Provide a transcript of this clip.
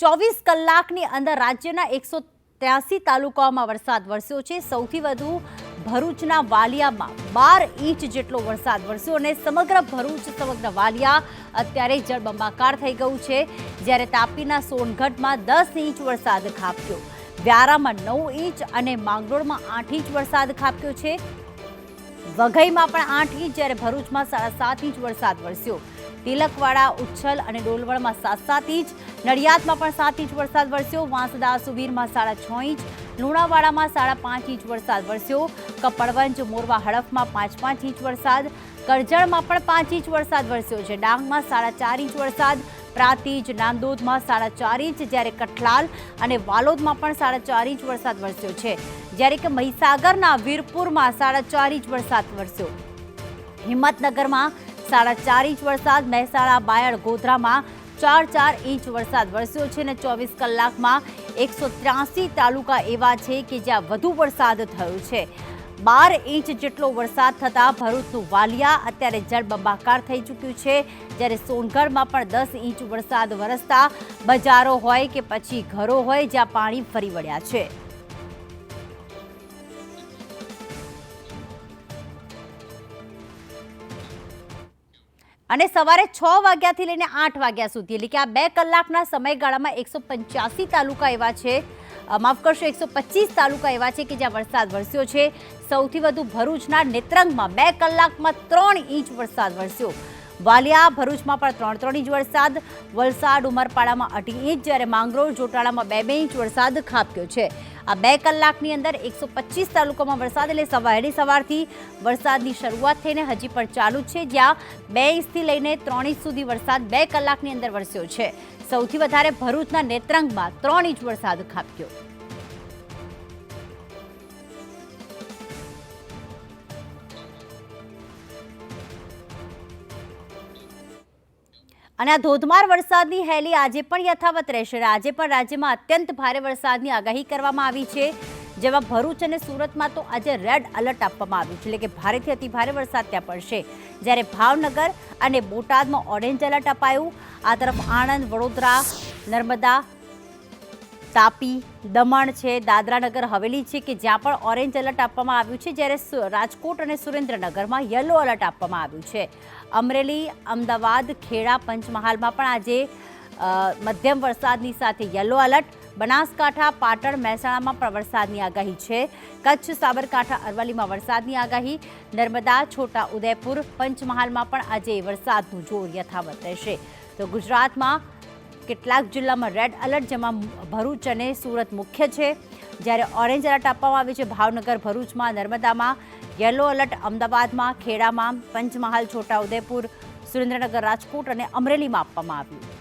ચોવીસ કલાકની અંદર રાજ્યના એકસો ત્યાસી તાલુકાઓમાં વરસાદ વરસ્યો છે. સૌથી વધુ ભરૂચના વાલિયામાં બાર ઇંચ જેટલો વરસાદ વરસ્યો અને સમગ્ર ભરૂચ, સમગ્ર વાલિયા અત્યારે જળબંબાકાર થઈ ગયું છે. જ્યારે તાપીના સોનગઢમાં દસ ઇંચ વરસાદ ખાબક્યો. વ્યારામાં નવ ઇંચ અને માંગરોળમાં આઠ ઇંચ વરસાદ ખાબક્યો છે. વઘઈમાં પણ આઠ ઇંચ, જ્યારે ભરૂચમાં સાડા સાત ઇંચ વરસાદ વરસ્યો. તિલકવાડા, ઉચ્છલ અને ડોલવણમાં સાત સાત ઇંચ, નડિયાદમાં પણ સાત ઇંચ વરસાદ વરસ્યો. વાંસદા સુબીરમાં સાડા છ ઇંચ, લુણાવાડામાં સાડા પાંચ ઇંચ વરસાદ વરસ્યો. કપડવંજ, મોરવા, હડફમાં પાંચ પાંચ ઇંચ વરસાદ. કરજણમાં પણ પાંચ ઇંચ વરસાદ વરસ્યો છે. ડાંગમાં સાડા ચાર ઇંચ વરસાદ. પ્રાતિજ, નાંદોદમાં સાડા ચાર ઇંચ, જ્યારે કઠલાલ અને વાલોદમાં પણ સાડા ચાર ઇંચ વરસાદ વરસ્યો છે. જ્યારે કે મહીસાગરના વીરપુરમાં સાડા ચાર ઇંચ વરસાદ વરસ્યો. હિંમતનગરમાં સાડા ચાર ઇંચ વરસાદ, મહેસાણા, બાયડ, ગોધરામાં ચાર ચાર ઇંચ વરસાદ વરસ્યો છે અને ચોવીસ કલાકમાં એકસો ત્ર્યાસી તાલુકા એવા છે કે જ્યાં વધુ વરસાદ થયો છે. બાર ઇંચ જેટલો વરસાદ થતાં ભરૂચનું વાલિયા અત્યારે જળબંબાકાર થઈ ચૂક્યું છે. જ્યારે સોનગઢમાં પણ દસ ઇંચ વરસાદ વરસતા બજારો હોય કે પછી ઘરો હોય જ્યાં પાણી ફરી વળ્યા છે. અને સવારે છ વાગ્યાથી લઈને આઠ વાગ્યા સુધી, એટલે કે આ બે કલાકના સમયગાળામાં એકસો પંચ્યાસી તાલુકા એવા છે. માફ કરશો, એકસો પચીસ તાલુકા એવા છે કે જ્યાં વરસાદ વરસ્યો છે. સૌથી વધુ ભરૂચના નેત્રંગમાં બે કલાકમાં ત્રણ ઇંચ વરસાદ વરસ્યો. વાલિયા, ભરૂચમાં પણ ત્રણ ત્રણ ઇંચ વરસાદ. વલસાડ, ઉમરપાડામાં અઢી ઇંચ. જ્યારે માંગરોળ, જોટાળામાં બે બે ઇંચ વરસાદ ખાબક્યો છે. આ બે કલાકની અંદર એકસો પચીસ તાલુકામાં વરસાદ એટલે સવારે સવારથી વરસાદની શરૂઆત થઈને હજી પણ ચાલુ છે, જ્યાં બે ઇંચથી લઈને ત્રણ ઇંચ સુધી વરસાદ બે કલાકની અંદર વરસ્યો છે. સૌથી વધારે ભરૂચના નેત્રંગમાં ત્રણ ઇંચ વરસાદ ખાબક્યો. અને આ ધોધમાર વરસાદની હેલી આજે પણ યથાવત રહેશે આજે પણ રાજ્યમાં અત્યંત ભારે વરસાદની આગાહી કરવામાં આવી છે, જેમાં ભરૂચ અને સુરતમાં તો આજે રેડ એલર્ટ આપવામાં આવ્યું છે, એટલે કે ભારેથી અતિ ભારે વરસાદ ત્યાં પડશે. જ્યારે ભાવનગર અને બોટાદમાં ઓરેન્જ એલર્ટ અપાયું. આ તરફ આણંદ, વડોદરા, નર્મદા તાપી, દમણ છે, દાદરાનગર, હવેલી છે કે જ્યાં પણ ઓરેન્જ એલર્ટ આપવામાં આવ્યું છે, જ્યારે રાજકોટ અને સુરેન્દ્રનગરમાં યલો એલર્ટ આપવામાં આવ્યું છે. અમરેલી, અમદાવાદ, ખેડા, પંચમહાલમાં પણ આજે મધ્યમ વરસાદની સાથે યલો એલર્ટ. બનાસકાંઠા, પાટણ, મહેસાણામાં પણ વરસાદની આગાહી છે. કચ્છ, સાબરકાંઠા, અરવલ્લીમાં વરસાદની આગાહી. નર્મદા, છોટા ઉદયપુર, પંચમહાલમાં પણ આજે વરસાદનું જોર યથાવત રહેશે. તો ગુજરાતમાં કેટલાક જિલ્લામાં રેડ એલર્ટ જેમાં ભરૂચ અને સુરત મુખ્ય છે. જ્યારે ઓરેન્જ એલર્ટ આપવામાં આવ્યું છે ભાવનગર, ભરૂચમાં, નર્મદામાં યલો એલર્ટ અમદાવાદમાં, ખેડામાં, પંચમહાલ, છોટાઉદેપુર, સુરેન્દ્રનગર, રાજકોટ અને અમરેલીમાં આપવામાં આવ્યું.